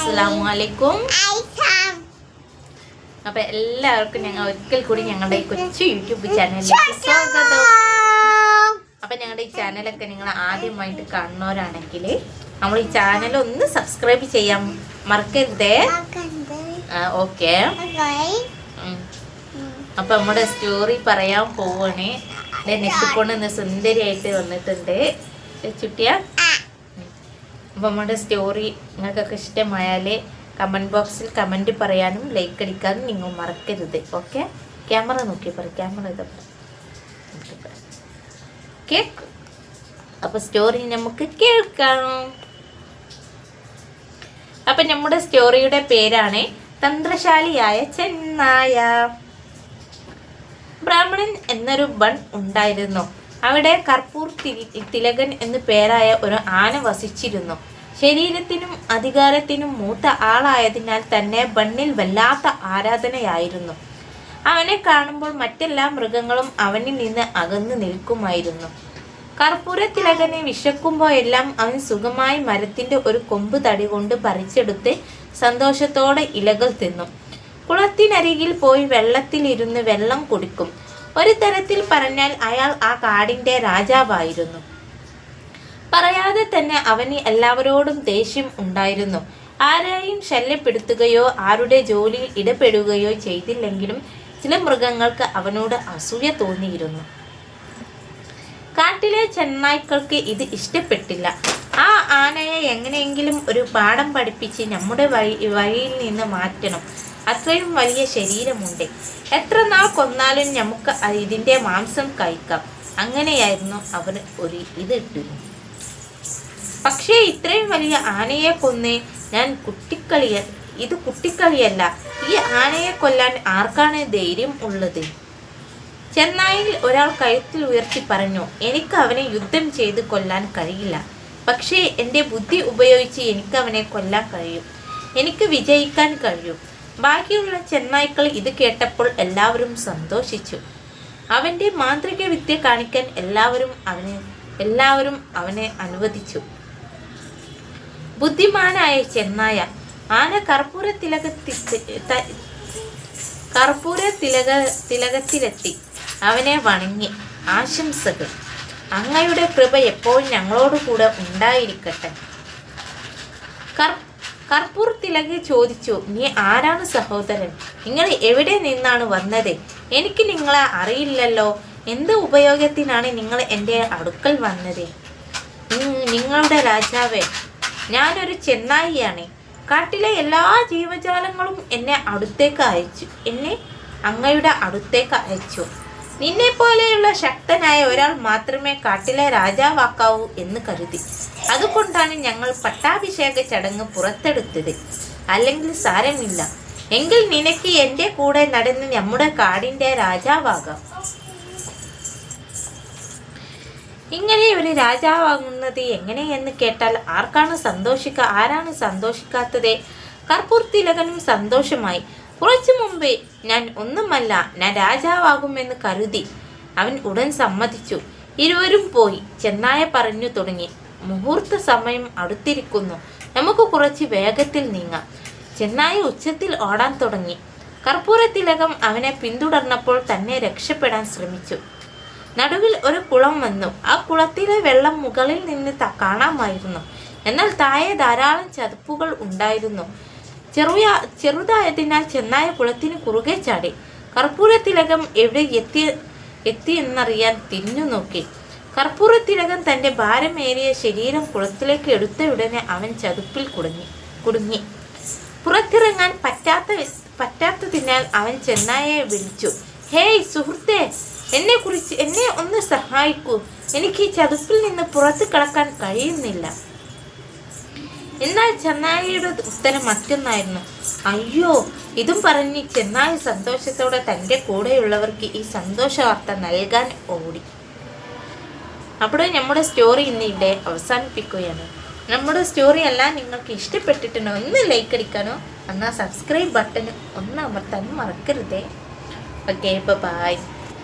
അസ്സലാമലൈക്കും അപ്പൊ എല്ലാവർക്കും ഞങ്ങൾ ഒരിക്കൽ കൂടി ഞങ്ങളുടെ ഈ കൊച്ചു യൂട്യൂബ് ചാനലിലേക്ക് സ്വാഗതം. അപ്പൊ ഞങ്ങളുടെ ഈ ചാനലൊക്കെ നിങ്ങൾ ആദ്യമായിട്ട് കാണുന്നവരാണെങ്കിൽ നമ്മൾ ഈ ചാനൽ ഒന്ന് സബ്സ്ക്രൈബ് ചെയ്യാൻ മറക്കരുതേ. ഓക്കെ. അപ്പൊ നമ്മുടെ സ്റ്റോറി പറയാൻ പോവാണ്. നെറ്റിക്കൊണ്ട് ഇന്ന് സുന്ദരിയായിട്ട് വന്നിട്ടുണ്ട്. ചുട്ടിയ? അപ്പൊ നമ്മുടെ സ്റ്റോറി നിങ്ങൾക്കൊക്കെ ഇഷ്ടമായാൽ കമന്റ് ബോക്സിൽ കമന്റ് പറയാനും ലൈക്ക് അടിക്കാനും നിങ്ങൾ മറക്കരുത്. ഓക്കെ ക്യാമറ നോക്കി പറ. ക്യാമറ ഇതാ കേക്ക്. അപ്പൊ സ്റ്റോറി നമുക്ക് കേൾക്കാം. അപ്പൊ നമ്മുടെ സ്റ്റോറിയുടെ പേരാണ് തന്ത്രശാലിയായ ചെന്നായ. ബ്രാഹ്മണൻ എന്നൊരു ബൺ ഉണ്ടായിരുന്നു. അവിടെ കർപ്പൂർ തിലകൻ എന്ന് പേരായ ഒരു ആന വസിച്ചിരുന്നു. ശരീരത്തിനും അധികാരത്തിനും മൂത്ത ആളായതിനാൽ തന്നെ ബണ്ണിൽ വല്ലാത്ത ആരാധനയായിരുന്നു. അവനെ കാണുമ്പോൾ മറ്റെല്ലാ മൃഗങ്ങളും അവനിൽ നിന്ന് അകന്നു നിൽക്കുമായിരുന്നു. കർപ്പൂര തിലകനെ വിശക്കുമ്പോഴെല്ലാം അവൻ സുഖമായി മരത്തിന്റെ ഒരു കൊമ്പ് തടി കൊണ്ട് പറിച്ചെടുത്ത് സന്തോഷത്തോടെ ഇലകൾ തിന്നു. കുളത്തിനരികിൽ പോയി വെള്ളത്തിലിരുന്ന് വെള്ളം കുടിക്കും. ഒരു തരത്തിൽ പറഞ്ഞാൽ അയാൾ ആ കാടിന്റെ രാജാവായിരുന്നു. പറയാതെ തന്നെ അവന് എല്ലാവരോടും ദേഷ്യം ഉണ്ടായിരുന്നു. ആരെയും ശല്യപ്പെടുത്തുകയോ ആരുടെ ജോലിയിൽ ഇടപെടുകയോ ചെയ്തില്ലെങ്കിലും ചില മൃഗങ്ങൾക്ക് അവനോട് അസൂയ തോന്നിയിരുന്നു. കാട്ടിലെ ചെന്നായ്ക്കൾക്ക് ഇത് ഇഷ്ടപ്പെട്ടില്ല. ആ ആനയെ എങ്ങനെയെങ്കിലും ഒരു പാഠം പഠിപ്പിച്ച് നമ്മുടെ വഴി വഴിയിൽ നിന്ന് മാറ്റണം. അത്രയും വലിയ ശരീരമുണ്ട്. എത്ര നാൾ കൊന്നാലും നമുക്ക് ഇതിന്റെ മാംസം കഴിക്കാം. അങ്ങനെയായിരുന്നു അവർ ഒരു ഇതിട്ടിരുന്നു പക്ഷേ ഇത്രയും വലിയ ആനയെ കൊന്ന് ഞാൻ കുട്ടിക്കളിയ ഇത് കുട്ടിക്കളിയല്ല ഈ ആനയെ കൊല്ലാൻ ആർക്കാണ് ധൈര്യം ഉള്ളത്? ചെന്നായിൽ ഒരാൾ കഴുത്തിൽ ഉയർത്തി പറഞ്ഞു എനിക്ക് അവനെ യുദ്ധം ചെയ്ത് കൊല്ലാൻ കഴിയില്ല. പക്ഷേ എന്റെ ബുദ്ധി ഉപയോഗിച്ച് എനിക്ക് അവനെ കൊല്ലാൻ കഴിയും. എനിക്ക് വിജയിക്കാൻ കഴിയും. ബാക്കിയുള്ള ചെന്നായ്ക്കൾ ഇത് കേട്ടപ്പോൾ എല്ലാവരും സന്തോഷിച്ചു. അവന്റെ മാന്ത്രിക വിദ്യ കാണിക്കാൻ എല്ലാവരും അവനെ എല്ലാവരും അവനെ അനുവദിച്ചു. ബുദ്ധിമാനായ ചെന്നായ ആന കർപ്പൂര തിലകത്തി ത- കർപ്പൂര തിലക തിലകത്തിലെത്തി. അവനെ വണങ്ങി. ആശംസകൾ. അങ്ങയുടെ കൃപ എപ്പോഴും ഞങ്ങളോട് കൂടെ ഉണ്ടായിരിക്കട്ടെ? കർ കർപ്പൂർ തിലക് ചോദിച്ചു നീ ആരാണ് സഹോദരൻ? നിങ്ങൾ എവിടെ നിന്നാണ് വന്നത്? എനിക്ക് നിങ്ങളെ അറിയില്ലല്ലോ. എന്ത് ഉപയോഗത്തിനാണ് നിങ്ങൾ എന്റെ അടുക്കൽ വന്നത്? നിങ്ങളുടെ രാജാവേ ഞാനൊരു ചെന്നായിയാണ്. കാട്ടിലെ എല്ലാ ജീവജാലങ്ങളും എന്നെ അടുത്തേക്ക് അയച്ചു എന്നെ അങ്ങയുടെ അടുത്തേക്ക് അയച്ചു. നിന്നെ പോലെയുള്ള ശക്തനായ ഒരാൾ മാത്രമേ കാട്ടിലെ രാജാവാക്കാവൂ എന്ന് കരുതി. അതുകൊണ്ടാണ് ഞങ്ങൾ പട്ടാഭിഷേക ചടങ്ങ് പുറത്തെടുത്തത്. അല്ലെങ്കിൽ സാരമില്ല. എങ്കിൽ നിനക്ക് എന്റെ കൂടെ നടന്ന് നമ്മുടെ കാടിന്റെ രാജാവാകാം. ഇങ്ങനെ ഒരു രാജാവാകുന്നത് എങ്ങനെയെന്ന് കേട്ടാൽ ആർക്കാണ് സന്തോഷിക്ക ആരാണ് സന്തോഷിക്കാത്തത്? കർപ്പൂർ തിലകനും സന്തോഷമായി. കുറച്ചു മുമ്പേ ഞാൻ ഒന്നുമല്ല ഞാൻ രാജാവാകുമെന്ന് കരുതി അവൻ ഉടൻ സമ്മതിച്ചു. ഇരുവരും പോയി. ചെന്നായ പറഞ്ഞു തുടങ്ങി. മുഹൂർത്ത സമയം അടുത്തിരിക്കുന്നു. നമുക്ക് കുറച്ച് വേഗത്തിൽ നീങ്ങാം. ചെന്നായ ഉച്ചത്തിൽ ഓടാൻ തുടങ്ങി. കർപ്പൂരത്തിലകം അവനെ പിന്തുടർന്നപ്പോൾ തന്നെ രക്ഷപ്പെടാൻ ശ്രമിച്ചു. നടുവിൽ ഒരു കുളം വന്നു. ആ കുളത്തിലെ വെള്ളം മുകളിൽ നിന്ന് കാണാമായിരുന്നു. എന്നാൽ താഴെ ധാരാളം ചതുപ്പുകൾ ഉണ്ടായിരുന്നു. ചെറിയ ചെറുതായതിനാൽ ചെന്നായ കുളത്തിന് കുറുകെ ചാടി. കർപ്പൂരത്തിലകം എവിടെ എത്തി എത്തിയെന്നറിയാൻ തിരിഞ്ഞു നോക്കി. കർപ്പൂരത്തിലകം തന്റെ ഭാരമേറിയ ശരീരം കുളത്തിലേക്ക് എടുത്ത ഉടനെ അവൻ ചതുപ്പിൽ കുടുങ്ങി കുടുങ്ങി. പുറത്തിറങ്ങാൻ പറ്റാത്ത പറ്റാത്തതിനാൽ അവൻ ചെന്നായയെ വിളിച്ചു. ഹേയ് സുഹൃത്തെ എന്നെ കുറിച്ച് എന്നെ ഒന്ന് സഹായിക്കൂ. എനിക്ക് ഈ ചതുപ്പിൽ നിന്ന് പുറത്ത് കടക്കാൻ കഴിയുന്നില്ല. എന്നാൽ ചെന്നായിയുടെ ഉത്തരം മറ്റൊന്നായിരുന്നു. അയ്യോ ഇതും പറഞ്ഞ് ചെന്നായി സന്തോഷത്തോടെ തന്റെ കൂടെയുള്ളവർക്ക് ഈ സന്തോഷ വാർത്ത നൽകാൻ ഓടി. അവിടെ നമ്മുടെ സ്റ്റോറി ഇന്ന് ഇവിടെ അവസാനിപ്പിക്കുകയാണ്. നമ്മുടെ സ്റ്റോറി എല്ലാം നിങ്ങൾക്ക് ഇഷ്ടപ്പെട്ടിട്ടുണ്ടോ? ഒന്ന് ലൈക്ക് അടിക്കാനോ? എന്നാൽ സബ്സ്ക്രൈബ് ബട്ടൺ ഒന്ന് അമർത്താനും മറക്കരുതേ. Okay bye